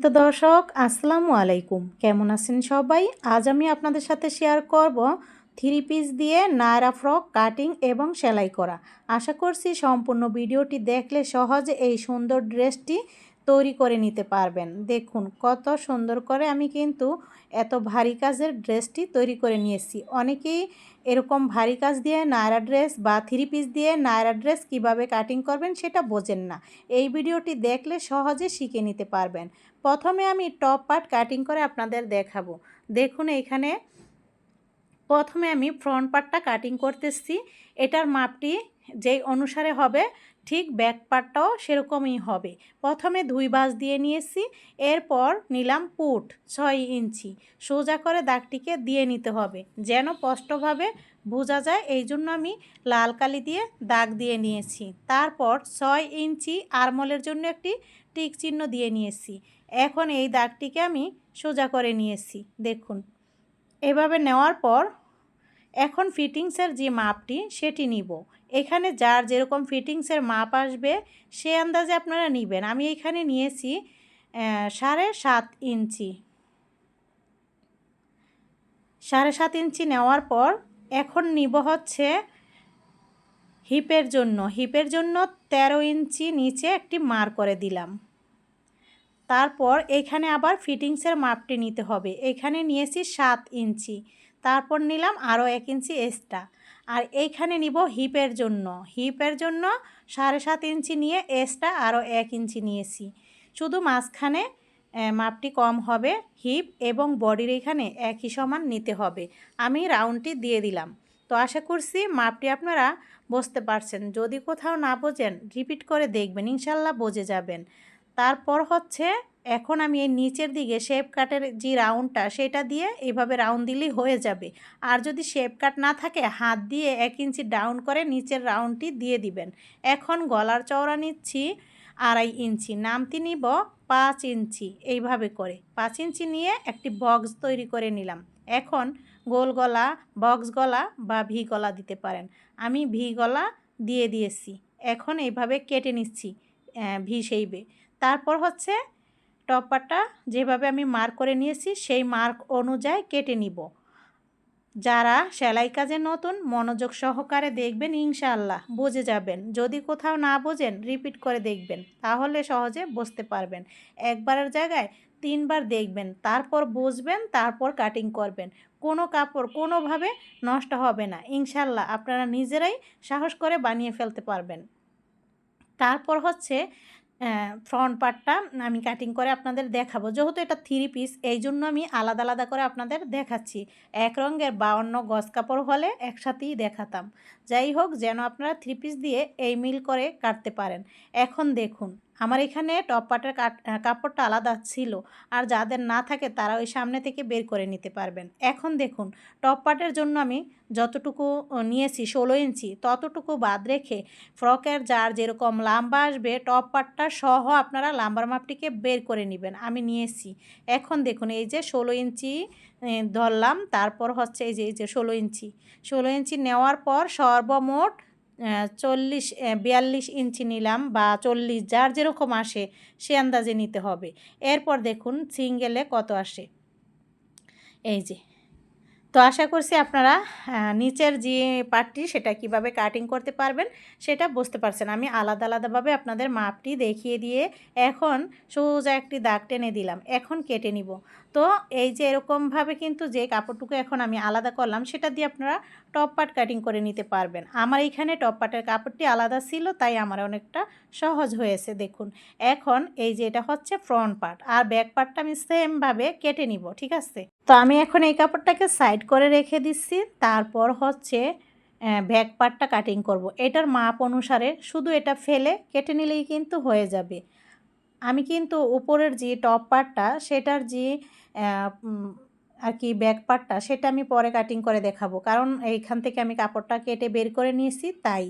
তো দর্শক, আসসালামু আলাইকুম। কেমন আছেন সবাই? আজ আমি আপনাদের সাথে শেয়ার করব থ্রি পিস দিয়ে নায়রা ফ্রক কাটিং এবং সেলাই করা। আশা করছি সম্পূর্ণ ভিডিওটি দেখলে সহজে এই সুন্দর ড্রেসটি তৈরি করে নিতে পারবেন। দেখুন, কত সুন্দর করে আমি কিন্তু এত ভারী কাজের ড্রেসটি তৈরি করে নিয়েছি। অনেকেই এরকম ভারী কাজ দিয়ে নায়রা ড্রেস বা থ্রি পিস দিয়ে নায়রা ড্রেস কীভাবে কাটিং করবেন সেটা বোঝেন না। এই ভিডিওটি দেখলে সহজে শিখে নিতে পারবেন। প্রথমে আমি টপ পার্ট কাটিং করে আপনাদের দেখাবো। দেখুন, এখানে প্রথমে আমি ফ্রন্ট পার্টটা কাটিং করতেছি। এটার মাপটি যেই অনুসারে হবে ঠিক ব্যাক পার্টটাও সেরকমই হবে। প্রথমে দুই বাস দিয়ে নিয়েছি, এরপর নিলাম পুট ছয় ইঞ্চি। সোজা করে দাগটিকে দিয়ে নিতে হবে, যেন স্পষ্টভাবে বোঝা যায়। এই জন্য আমি লাল কালি দিয়ে দাগ দিয়ে নিয়েছি। তারপর ছয় ইঞ্চি আরমলের জন্য একটি টিক চিহ্ন দিয়ে নিয়েছি। এখন এই দাগটিকে আমি সোজা করে নিয়েছি, দেখুন। এভাবে নেওয়ার পর এখন ফিটিংসের যে মাপটি, সেটি নিব। এখানে যার যেরকম ফিটিংসের মাপ আসবে, সে আন্দাজে আপনারা নেবেন। আমি এখানে নিয়েছি সাড়ে সাত ইঞ্চি। সাড়ে সাত ইঞ্চি নেওয়ার পর এখন নিব হচ্ছে হিপের জন্য। হিপের জন্য ১৩ ইঞ্চি নিচে একটি মার করে দিলাম। তারপর এখানে আবার ফিটিংসের মাপটি নিতে হবে। এখানে নিয়েছি সাত ইঞ্চি। তারপর নিলাম আরও এক ইঞ্চি এক্সট্রা। আর এইখানে নিব হিপের জন্য। হিপের জন্য সাড়ে সাত ইঞ্চি নিয়ে এক্সট্রা আরও এক ইঞ্চি নিয়েছি। শুধু মাঝখানে মাপটি কম হবে হিপ এবং বডির এখানে একই সমান নিতে হবে। আমি রাউন্ডটি দিয়ে দিলাম। তো আশা করছি মাপটি আপনারা বুঝতে পারছেন। যদি কোথাও না বোঝেন, রিপিট করে দেখবেন, ইনশাল্লাহ বুঝে যাবেন। তারপর হচ্ছে এখন আমি এই নিচের দিকে শেপ কাটের যে রাউন্ডটা সেটা দিয়ে এইভাবে রাউন্ড দিলেই হয়ে যাবে। আর যদি শেপ কাট না থাকে, হাত দিয়ে এক ইঞ্চি ডাউন করে নিচের রাউন্ডটি দিয়ে দিবেন। এখন গলার চওড়া নিচ্ছি আড়াই ইঞ্চি নামতি নিব পাঁচ ইঞ্চি এইভাবে করে। পাঁচ ইঞ্চি নিয়ে একটি বক্স তৈরি করে নিলাম। এখন গোল গলা বক্স গলা বা ভি গলা দিতে পারেন। আমি ভি গলা দিয়ে দিয়েছি। এখন এইভাবে কেটে নিচ্ছি ভি সেইবে তারপর হচ্ছে টপারটা যেভাবে আমি মার্ক করে নিয়েছি, সেই মার্ক অনুযায়ী কেটে নিব। যারা সেলাই কাজে নতুন, মনোযোগ সহকারে দেখবেন ইনশাআল্লাহ, বুঝে যাবেন। যদি কোথাও না বোঝেন, রিপিট করে দেখবেন, তাহলে সহজে বুঝতে পারবেন। একবারের জায়গায় তিনবার দেখবেন, তারপর বুঝবেন, তারপর কাটিং করবেন। কোনো কাপড় কোনোভাবে নষ্ট হবে না। ইনশাল্লাহ আপনারা নিজেরাই সাহস করে বানিয়ে ফেলতে পারবেন। তারপর হচ্ছে ফ্রন্ট পার্টটা আমি কাটিং করে আপনাদের দেখাবো। যেহেতু এটা থ্রি পিস এই জন্য আমি আলাদা আলাদা করে আপনাদের দেখাচ্ছি। এক রঙের বা অন্য গজ কাপড় হলে একসাথেই দেখাতাম। যাই হোক, যেন আপনারা থ্রি পিস দিয়ে এই মিল করে কাটতে পারেন। এখন দেখুন। আমার এখানে টপ পাটের কাপড়টা আলাদা ছিল। আর যাদের না থাকে তারা ওই সামনে থেকে বের করে নিতে পারবেন। এখন দেখুন, টপ পাটের জন্য আমি যতটুকু নিয়েছি ষোলো ইঞ্চি, ততটুকু বাদ রেখে ফ্রকের যার যেরকম লাম্বা আসবে, টপ পাটটা সহ আপনারা লাম্বার মাপটিকে বের করে নেবেন। আমি নিয়েছি। এখন দেখুন, এই যে ষোলো ইঞ্চি ধরলাম, তারপর হচ্ছে এই যে এই যে ষোলো ইঞ্চি। ষোলো ইঞ্চি নেওয়ার পর সর্বমোট চল্লিশ বিয়াল্লিশ ইঞ্চি নিলাম বা চল্লিশ, যার যেরকম আসে সে আন্দাজে নিতে হবে। এরপর দেখুন সিঙ্গেলে কত আসে। এই যে, তো আশা করছি আপনারা নিচের যে পার্টটি সেটা কীভাবে কাটিং করতে পারবেন সেটা বুঝতে পারছেন। আমি আলাদা আলাদাভাবে আপনাদের মাপটি দেখিয়ে দিয়ে এখন সোজা একটি দাগ টেনে দিলাম। এখন কেটে নিব। তো এই যে এরকমভাবে কিন্তু যে কাপড়টুকু এখন আমি আলাদা করলাম, সেটা দিয়ে আপনারা টপ পার্ট কাটিং করে নিতে পারবেন। আমার এইখানে টপ পার্টের কাপড়টি আলাদা ছিল, তাই আমার অনেকটা সহজ হয়েছে, দেখুন। এখন এই যে এটা হচ্ছে ফ্রন্ট পার্ট আর ব্যাক পার্টটা আমি সেমভাবে কেটে নিব, ঠিক আছে? তো আমি এখন এই কাপড়টাকে সাইড করে রেখে দিচ্ছি, তারপর হচ্ছে ব্যাক পার্টটা কাটিং করব। এটার মাপ অনুসারে শুধু এটা ফেলে কেটে নিলেই কিন্তু হয়ে যাবে। আমি কিন্তু উপরের যে টপ পার্টটা সেটার যে আর কি ব্যাক পার্টটা সেটা আমি পরে কাটিং করে দেখাবো। কারণ এইখান থেকে আমি কাপড়টা কেটে বের করে নিয়েছি, তাই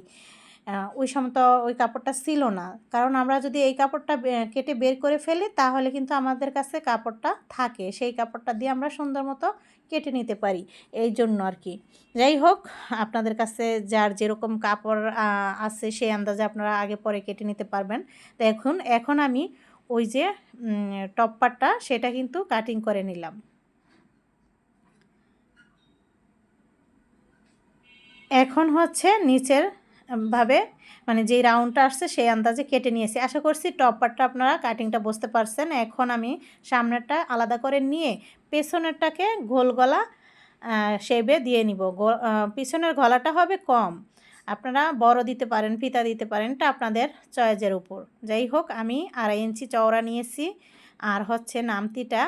ওই সময় তো ওই কাপড়টা ছিল না। কারণ আমরা যদি এই কাপড়টা কেটে বের করে ফেলি, তাহলে কিন্তু আমাদের কাছে কাপড়টা থাকে। সেই কাপড়টা দিয়ে আমরা সুন্দর মতো কেটে নিতে পারি, এই জন্য আর কি। যাই হোক, আপনাদের কাছে যার যেরকম কাপড় আছে সেই আন্দাজে আপনারা আগে পরে কেটে নিতে পারবেন। তো এখন এখন আমি ওই যে টপ পার্টটা সেটা কিন্তু কাটিং করে নিলাম। এখন হচ্ছে নিচের ভাবে মানে যেই রাউন্ডটা আসছে, সেই আন্দাজে কেটে নিয়েছি। আশা করছি টপ পার্টটা আপনারা কাটিংটা বুঝতে পারছেন। এখন আমি সামনেরটা আলাদা করে নিয়ে পেছনেরটাকে গোল গলা শেবে দিয়ে নিব। পিছনের গলাটা হবে কম। আপনারা বড় দিতে পারেন ফিতা দিতে পারেন, এটা আপনাদের চয়েজের উপর। যাই হোক, আমি আড়াই ইঞ্চি চওড়া নিয়েছি, আর হচ্ছে নামতিটা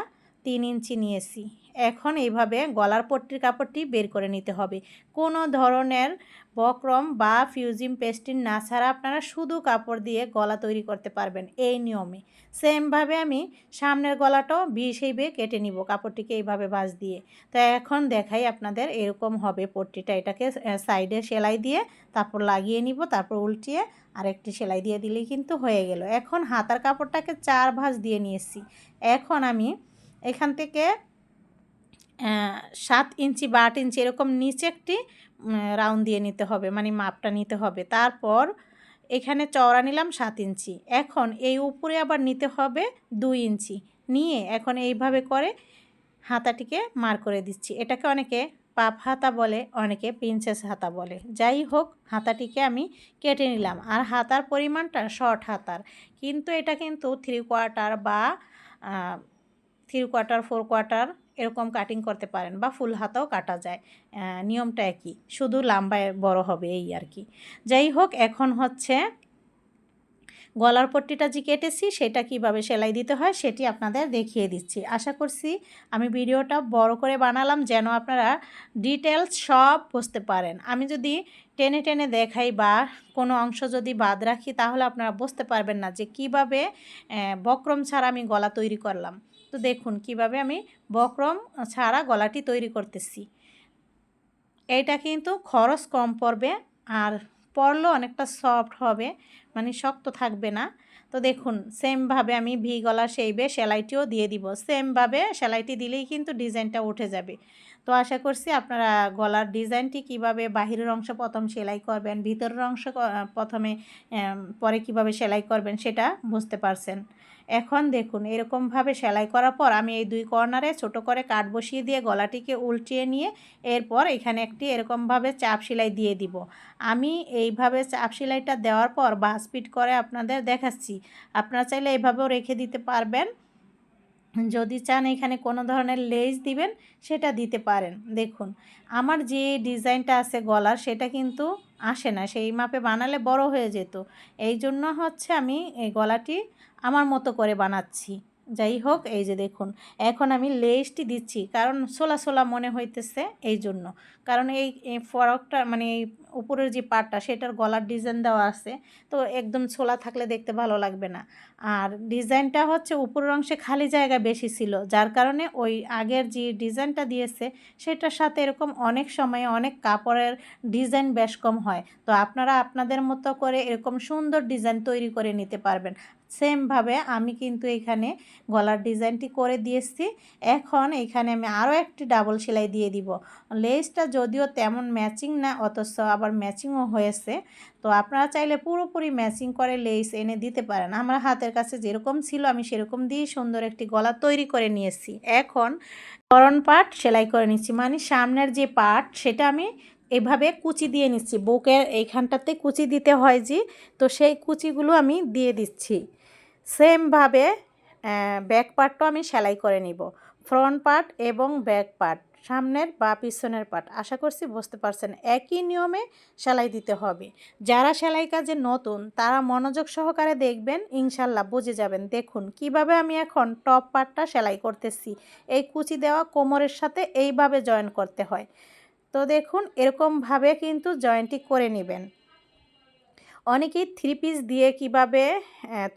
তিন ইঞ্চি নিয়েছি। এখন এইভাবে গলার পট্টির কাপড়টি বের করে নিতে হবে। কোনো ধরনের বক্রম বা ফিউজিম পেস্টিন না ছাড়া আপনারা শুধু কাপড় দিয়ে গলা তৈরি করতে পারবেন এই নিয়মে। সেমভাবে আমি সামনের গলাটাও বি সেইবে কেটে নিব কাপড়টিকে এইভাবে বাজ দিয়ে। তো এখন দেখাই আপনাদের এরকম হবে পট্টিটা। এটাকে সাইডে সেলাই দিয়ে তারপর লাগিয়ে নিব, তারপর উল্টিয়ে আরেকটি সেলাই দিয়ে দিলেই কিন্তু হয়ে গেল। এখন হাতার কাপড়টাকে চার ভাঁজ দিয়ে নিয়েছি। এখন আমি এখান থেকে সাত ইঞ্চি বা আট ইঞ্চি এরকম নিচে একটি রাউন্ড দিয়ে নিতে হবে মানে মাপটা নিতে হবে। তারপর এখানে চওড়া নিলাম সাত ইঞ্চি। এখন এই উপরে আবার নিতে হবে দুই ইঞ্চি। নিয়ে এখন এইভাবে করে হাতাটিকে মার করে দিচ্ছি। এটাকে অনেকে পাপ হাতা বলে, অনেকে প্রিন্সেস হাতা বলে। যাই হোক, হাতাটিকে আমি কেটে নিলাম। আর হাতার পরিমাণটা শর্ট হাতার। কিন্তু এটা কিন্তু থ্রি কোয়ার্টার বা থ্রি কোয়ার্টার ফোর কোয়ার্টার এরকম কাটিং করতে পারেন বা ফুল হাতাও কাটা যায়। নিয়মটা একই, শুধু লাম্বায় বড় হবে এই আর কি। যাই হোক, এখন হচ্ছে গলার পট্টিটা যে কেটেছি, সেটা কীভাবে সেলাই দিতে হয় সেটি আপনাদের দেখিয়ে দিচ্ছি। আশা করছি আমি ভিডিওটা বড় করে বানালাম যেন আপনারা ডিটেলস সব বুঝতে পারেন। আমি যদি টেনে টেনে দেখাই বা কোনো অংশ যদি বাদ রাখি, তাহলে আপনারা বুঝতে পারবেন না যে কীভাবে বক্রম ছাড়া আমি গলা তৈরি করলাম। তো দেখুন কীভাবে আমি বক্রম ছাড়া গলাটি তৈরি করতেছি। এইটা কিন্তু খরচ কম পড়বে আর পরলেও অনেকটা সফট হবে মানে শক্ত থাকবে না। তো দেখুন সেমভাবে আমি ভি গলা সেইবে সেলাইটিও দিয়ে দিব। সেমভাবে সেলাইটি দিলেই কিন্তু ডিজাইনটা উঠে যাবে। তো আশা করছি আপনারা গলার ডিজাইনটি কীভাবে বাহিরের অংশ প্রথম সেলাই করবেন, ভিতরের অংশ প্রথমে পরে কীভাবে সেলাই করবেন সেটা বুঝতে পারছেন। এখন দেখুন, এরকমভাবে সেলাই করার পর আমি এই দুই কর্নারে ছোট করে কাট বসিয়ে দিয়ে গলাটিকে উল্টিয়ে নিয়ে এরপর এখানে একটি এরকমভাবে চাপ সেলাই দিয়ে দিব। আমি এইভাবে চাপ সেলাইটা দেওয়ার পর বা স্পিড করে আপনাদের দেখাচ্ছি। আপনারা চাইলে এইভাবেও রেখে দিতে পারবেন। যদি চান এখানে কোনো ধরনের লেজ দিবেন, সেটা দিতে পারেন। দেখুন, আমার যে ডিজাইনটা আছে গলার, সেটা কিন্তু আসে না। সেই মাপে বানালে বড় হয়ে যেত। এই জন্য হচ্ছে আমি এই গলাটি আমার মতো করে বানাচ্ছি। যাই হোক, এই যে দেখুন, এখন আমি লেসটি দিচ্ছি, কারণ সোলা সোলা মনে হইতেছে এই জন্য। কারণ এই ফরকটা মানে এই উপরের যে পাটটা, সেটার গলার ডিজাইন দেওয়া আছে, তো একদম ছোলা থাকলে দেখতে ভালো লাগবে না। আর ডিজাইনটা হচ্ছে উপরের অংশে খালি জায়গা বেশি ছিল, যার কারণে ওই আগের যে ডিজাইনটা দিয়েছে, সেটার সাথে এরকম অনেক সময় অনেক কাপড়ের ডিজাইন বেশ কম হয়। তো আপনারা আপনাদের মতো করে এরকম সুন্দর ডিজাইন তৈরি করে নিতে পারবেন। সেমভাবে আমি কিন্তু এখানে গলার ডিজাইনটি করে দিয়েছি। এখন এখানে আমি আরও একটি ডাবল সেলাই দিয়ে দিব। লেসটা যদিও তেমন ম্যাচিং না, অথচ আবার ম্যাচিংও হয়েছে। তো আপনারা চাইলে পুরোপুরি ম্যাচিং করে লেস এনে দিতে পারেন। আমার হাতের কাছে যেরকম ছিল, আমি সেরকম দিয়ে সুন্দর একটি গলা তৈরি করে নিয়েছি। এখন করণ পাট সেলাই করে নিচ্ছি। মানে সামনের যে পাট, সেটা আমি এভাবে কুচি দিয়ে নিচ্ছি। বুকের এইখানটাতে কুচি দিতে হয় যে, তো সেই কুচিগুলো আমি দিয়ে দিচ্ছি। সেমভাবে ব্যাক পার্টটাও আমি সেলাই করে নিব। ফ্রন্ট পার্ট এবং ব্যাক পার্ট সামনের বা পিছনের পার্ট আশা করছি বুঝতে পারছেন, একই নিয়মে সেলাই দিতে হবে। যারা সেলাই কাজে নতুন, তারা মনোযোগ সহকারে দেখবেন, ইনশাল্লাহ বুঝে যাবেন। দেখুন, কীভাবে আমি এখন টপ পার্টটা সেলাই করতেছি। এই কুচি দেওয়া কোমরের সাথে এইভাবে জয়েন করতে হয়। তো দেখুন এরকমভাবে কিন্তু জয়েন্টটি করে নেবেন। অনেকেই থ্রি পিস দিয়ে কীভাবে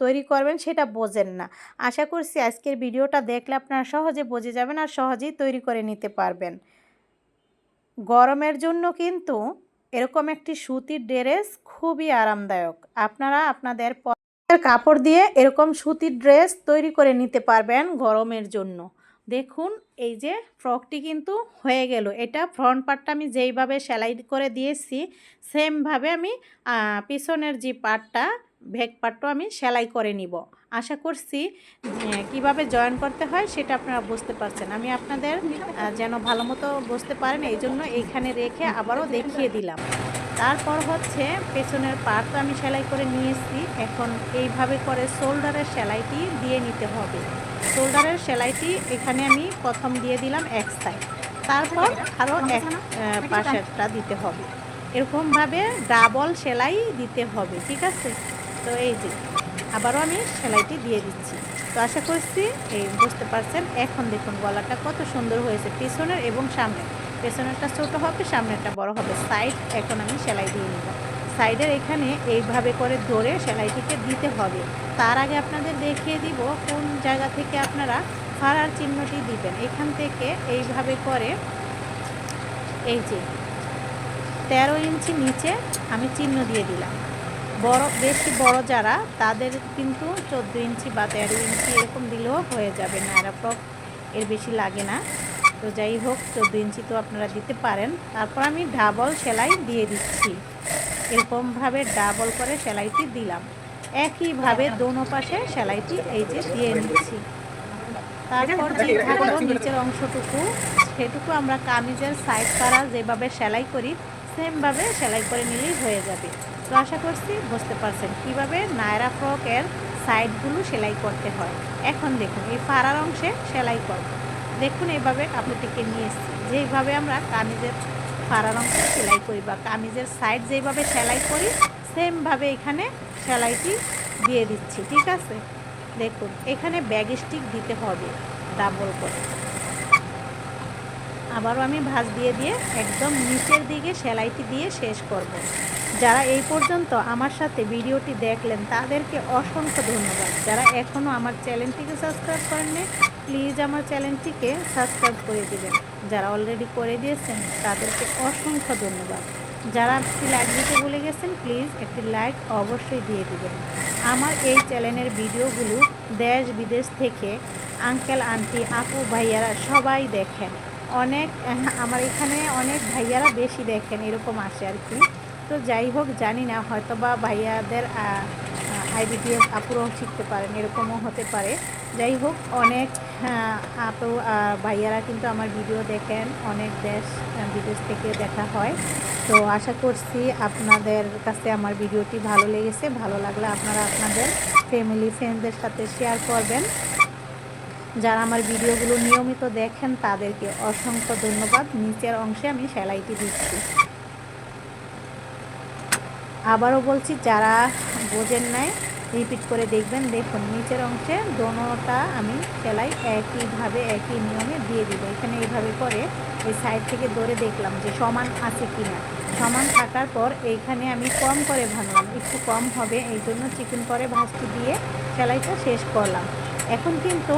তৈরি করবেন সেটা বোঝেন না। আশা করছি আজকের ভিডিওটা দেখলে আপনারা সহজে বুঝে যাবেন আর সহজেই তৈরি করে নিতে পারবেন। গরমের জন্য কিন্তু এরকম একটি সুতির ড্রেস খুবই আরামদায়ক। আপনারা আপনাদের কাপড় দিয়ে এরকম সুতির ড্রেস তৈরি করে নিতে পারবেন গরমের জন্য। দেখুন, এই যে ফ্রকটি কিন্তু হয়ে গেল। এটা ফ্রন্ট পার্টটা আমি যেইভাবে সেলাই করে দিয়েছি, সেমভাবে আমি পিছনের যে পার্টটা ভেক পাটটাও আমি সেলাই করে নিব। আশা করছি কীভাবে জয়েন করতে হয় সেটা আপনারা বুঝতে পারছেন। আমি আপনাদের যেন ভালো মতো বুঝতে পারেন এই জন্য এইখানে রেখে আবারও দেখিয়ে দিলাম। তারপর হচ্ছে পেছনের পার্ট আমি সেলাই করে নিয়েছি এখন এইভাবে করে শোল্ডারের সেলাইটি দিয়ে নিতে হবে। শোল্ডারের সেলাইটি এখানে আমি প্রথম দিয়ে দিলাম এক সাইড। তারপর আরও এক পাশেরটা দিতে হবে। এরকমভাবে ডাবল সেলাই দিতে হবে, ঠিক আছে? তো এই যে, আবারও আমি সেলাইটি দিয়ে দিচ্ছি। তো আশা করছি এই বুঝতে পারছেন, এখন দেখুন গলাটা কত সুন্দর হয়েছে, পিছনের এবং সামনের। পেছনেরটা ছোট হবে, সামনেরটা বড় হবে। সাইড এখন আমি সেলাই দিয়ে নিব। সাইডের এখানে এইভাবে করে ধরে সেলাইটিকে দিতে হবে। তার আগে আপনাদের দেখিয়ে দিব কোন জায়গা থেকে আপনারা ফাড়ার চিহ্নটি দিবেন। এখান থেকে এইভাবে করে এই যে তেরো ইঞ্চি নিচে আমি চিহ্ন দিয়ে দিলাম। বড়, বেশি বড় যারা, তাদের কিন্তু চোদ্দ ইঞ্চি বা তেরো ইঞ্চি এরকম দিলেও হয়ে যাবে নায়রা ফ্রক এর বেশি লাগে না। তো যাই হোক, চোদ্দ ইঞ্চি তো আপনারা দিতে পারেন। তারপর আমি ডাবল সেলাই দিয়ে দিচ্ছি। এরকমভাবে ডাবল করে সেলাইটি দিলাম। একইভাবে দোনো পাশে সেলাইটি এই যে দিয়ে নিচ্ছি। তারপর যে থাকল নিচের অংশটুকু, সেটুকু আমরা কামিজের সাইড পাড়া যেভাবে সেলাই করি, সেমভাবে সেলাই করে নিলেই হয়ে যাবে। তো আশা করছি বুঝতে পারছেন কীভাবে নায়রা ফ্রকের সাইডগুলো সেলাই করতে হয়। এখন দেখুন, এই পাড়ার অংশে সেলাই করব। দেখুন এইভাবে কাপড়টিকে নিয়ে এসেছি। যেইভাবে আমরা কামিজের পাড়ার অংশে সেলাই করি বা কামিজের সাইড যেইভাবে সেলাই করি, সেমভাবে এখানে সেলাইটি দিয়ে দিচ্ছি, ঠিক আছে? দেখুন, এখানে ব্যাগ স্টিক দিতে হবে ডাবল করে। আবারও আমি ভাঁজ দিয়ে দিয়ে একদম নিচের দিকে সেলাইটি দিয়ে শেষ করব। যারা এই পর্যন্ত আমার সাথে ভিডিওটি দেখলেন, তাদেরকে অসংখ্য ধন্যবাদ। যারা এখনও আমার চ্যানেলটিকে সাবস্ক্রাইব করেননি প্লিজ আমার চ্যানেলটিকে সাবস্ক্রাইব করে দেবেন। যারা অলরেডি করে দিয়েছেন, তাদেরকে অসংখ্য ধন্যবাদ। যারা একটি লাইক দিতে ভুলে গেছেন, প্লিজ একটি লাইক অবশ্যই দিয়ে দিবেন। আমার এই চ্যানেলের ভিডিওগুলো দেশ বিদেশ থেকে আঙ্কেল আন্টি আপু, ভাইয়ারা সবাই দেখেন। অনেক, আমার এখানে অনেক ভাইয়ারা বেশি দেখেন, এরকম আসে আর কি। তো যাই হোক, জানি না হয়তো বা ভাইয়াদের আইবিডিএস আপুরাও শিখতে পারেন, এরকমও হতে পারে। যাই হোক অনেক আহ, আপু ভাইয়ারা কিন্তু আমার ভিডিও দেখেন অনেক দেশ বিদেশ থেকে দেখা হয়। তো আশা করছি আপনাদের কাছে আমার ভিডিওটি ভালো লেগেছে ভালো লাগলে আপনারা আপনাদের ফ্যামিলি ফ্রেন্ডদের সাথে শেয়ার করবেন। যারা আমার ভিডিওগুলো নিয়মিত দেখেন তাদেরকে অসংখ্য ধন্যবাদ। নিচের অংশে আমি সেলাইটি দিচ্ছি। আবারও বলছি যারা বোঝেন নাই রিপিট করে দেখবেন। দেখুন, নিচের অংশে দোনোটা আমি সেলাই একইভাবে, একই নিয়মে দিয়ে দিব। এখানে এইভাবে করে এই সাইড থেকে ধরে দেখলাম যে সমান আছে কি না সমান থাকার পর এইখানে আমি কম করে ভাঙলাম। একটু কম হবে, এই জন্য চিকেন করে ভাজটি দিয়ে সেলাইটা শেষ করলাম। এখন কিন্তু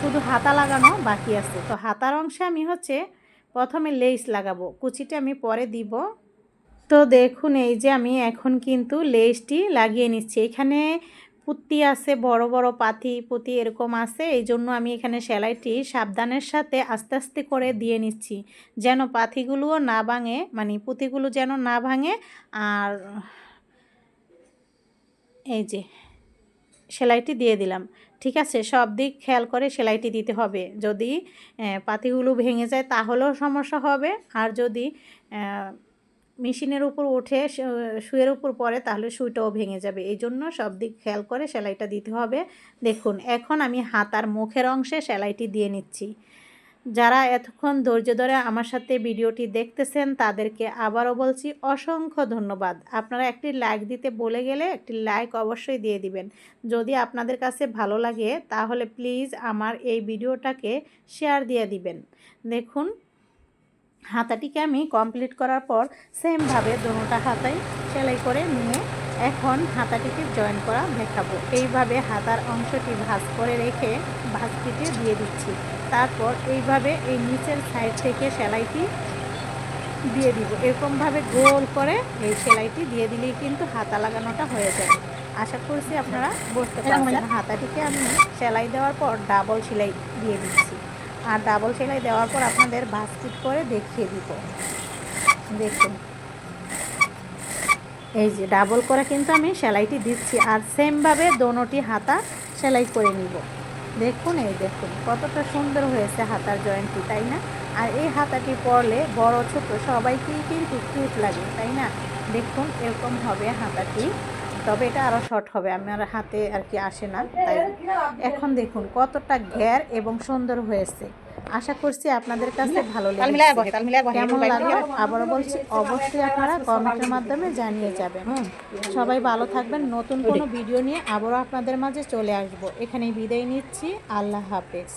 শুধু হাতা লাগানো বাকি আছে। তো হাতার অংশে আমি হচ্ছে প্রথমে লেস লাগাবো। কুচিটা আমি পরে দিব। তো দেখুন, এই যে আমি এখন কিন্তু লেসটি লাগিয়ে নিচ্ছি। এখানে পুঁতি আছে, বড় বড় পাতি, পুঁতি এরকম আছে। এই জন্য আমি এখানে সেলাইটি সাবধানের সাথে আস্তে আস্তে করে দিয়ে নিচ্ছি, যেন পাতিগুলোও না ভাঙে মানে পুঁতিগুলো যেন না ভাঙে। আর এই যে সেলাইটি দিয়ে দিলাম, ঠিক আছে? সব দিক খেয়াল করে সেলাইটি দিতে হবে। যদি পাতিগুলো ভেঙে যায় তাহলেও সমস্যা হবে। আর যদি মেশিনের উপর উঠে শুয়ের উপর পরে তাহলে সুইটাও ভেঙে যাবে। এই জন্য সব দিক খেয়াল করে সেলাইটা দিতে হবে। দেখুন, এখন আমি হাতার মুখের অংশে সেলাইটি দিয়ে নিচ্ছি। যারা এতক্ষণ ধৈর্য ধরে আমার সাথে ভিডিওটি দেখতেছেন, তাদেরকে আবারও বলছি অসংখ্য ধন্যবাদ। আপনারা একটি লাইক দিতে বলে গেলে একটি লাইক অবশ্যই দিয়ে দিবেন। যদি আপনাদের কাছে ভালো লাগে, তাহলে প্লিজ আমার এই ভিডিওটাকে শেয়ার দিয়ে দিবেন। দেখুন হাতাটিকে আমি কমপ্লিট করার পর সেমভাবে দোনোটা হাতাই সেলাই করে নিয়ে এখন হাতাটিকে জয়েন করা দেখাবো। এইভাবে হাতার অংশটি ভাঁজ করে রেখে ভাঁজটিতে দিয়ে দিচ্ছি। তারপর এইভাবে এই নিচের সাইড থেকে সেলাইটি দিয়ে দিব। এরকমভাবে গোল করে এই সেলাইটি দিয়ে দিলেই কিন্তু হাতা লাগানোটা হয়ে যাবে আশা করছি আপনারা বুঝতে পারছেন। হাতাটিকে আমি সেলাই দেওয়ার পর ডাবল সেলাই দিয়ে দিচ্ছি। আর ডাবল সেলাই দেওয়ার পর আপনাদের ভাস্কিট করে দেখিয়ে দিব। দেখুন। এই যে ডাবল করে কিন্তু আমি সেলাইটি দিচ্ছি আর সেমভাবে দোনোটি হাতা সেলাই করে নিব। দেখুন, এই দেখুন, কতটা সুন্দর হয়েছে হাতার জয়েন্টটি, তাই না? আর এই হাতাটি পরলে বড় ছোট সবাইকেই কিন্তু কিউট লাগে, তাই না? দেখুন, এরকম হবে হাতাটি। তবে এটা আরও শর্ট হবে আমার হাতে আর কি আসে না তাই এখন দেখুন কতটা ঘের এবং সুন্দর হয়েছে। আশা করছি আপনাদের কাছে ভালো লেগেছে। কেমন লাগল? আবারও বলছি অবশ্যই আপনারা কমেন্টের মাধ্যমে জানিয়ে যাবেন। হুম সবাই ভালো থাকবেন। নতুন কোনো ভিডিও নিয়ে আবারও আপনাদের মাঝে চলে আসব। এখানেই বিদায় নিচ্ছি। আল্লাহ হাফেজ।